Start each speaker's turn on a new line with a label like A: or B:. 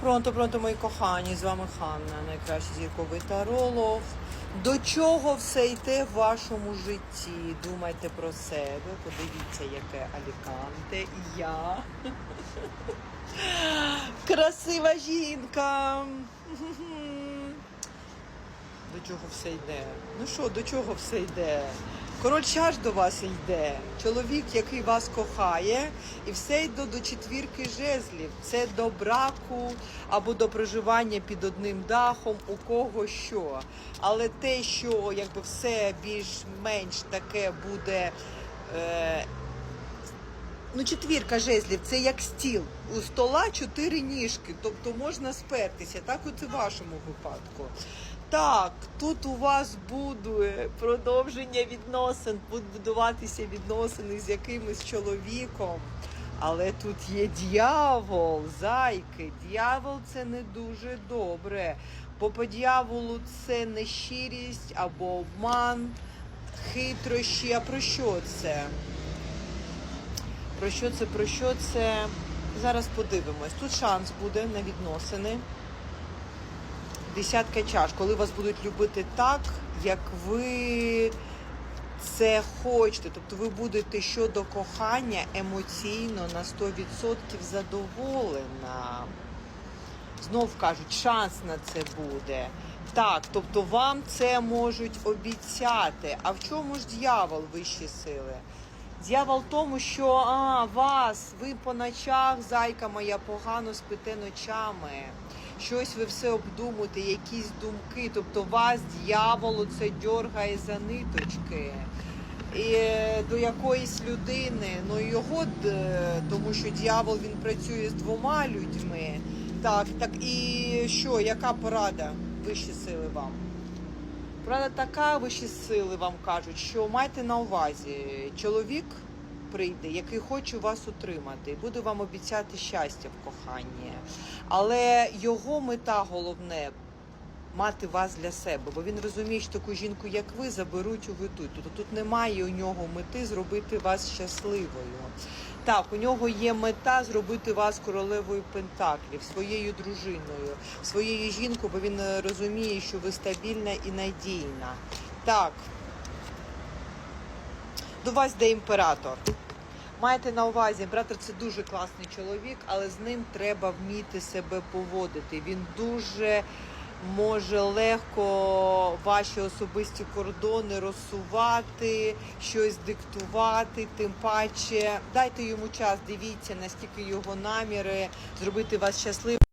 A: Пронто, пронто, мої кохані, з вами Ханна, найкращий зірковий таролог. До чого все йде в вашому житті? Думайте про себе, подивіться, яке аліканте і я. Красива жінка. До чого все йде? Ну що, до чого все йде? Король чаш до вас йде. Чоловік, який вас кохає, і все йде до четвірки жезлів. Це до браку або до проживання під одним дахом, у кого що. Але те, що якби все більш-менш таке буде. Е, Ну, четвірка жезлів це як стіл. У стола чотири ніжки, тобто можна спертися, так от і в вашому випадку. Так, тут у вас буде продовження відносин, будуть будуватися відносини з якимось чоловіком. Але тут є дьявол, зайки. Дьявол це не дуже добре. Бо по дьяволу це нещирість або обман, хитрощі. А про що це? Про що це? Про що це? Зараз подивимось. Тут шанс буде на відносини. Десятка чаш, коли вас будуть любити так, як ви це хочете. Тобто ви будете щодо кохання емоційно на 100% задоволена. Знов кажуть, шанс на це буде. Так, тобто вам це можуть обіцяти. А в чому ж дьявол вищі сили? Дьявол в тому, що а, вас, ви по ночах, зайка моя, погано спите ночами. Щось ви все обдумуєте, якісь думки. Тобто вас дьявол це дьоргає за ниточки. І е, до якоїсь людини, ну його, тому що дьявол він працює з двома людьми. Так, так і що, яка порада вищі сили вам? Правда, така вищі сили вам кажуть, що майте на увазі, чоловік прийде, який хоче вас утримати, буде вам обіцяти щастя в коханні. Але його мета головне мати вас для себе, бо він розуміє, що таку жінку, як ви, заберуть у витуть. Тобто тут немає у нього мети зробити вас щасливою. Так, у нього є мета зробити вас королевою пентаклів, своєю дружиною, своєю жінкою, бо він е, розуміє, що ви стабільна і надійна. Так, до вас йде імператор. Майте на увазі, імператор це дуже класний чоловік, але з ним треба вміти себе поводити. Він дуже може легко ваші особисті кордони розсувати, щось диктувати. Тим паче дайте йому час, дивіться, наскільки його наміри зробити вас щасливим.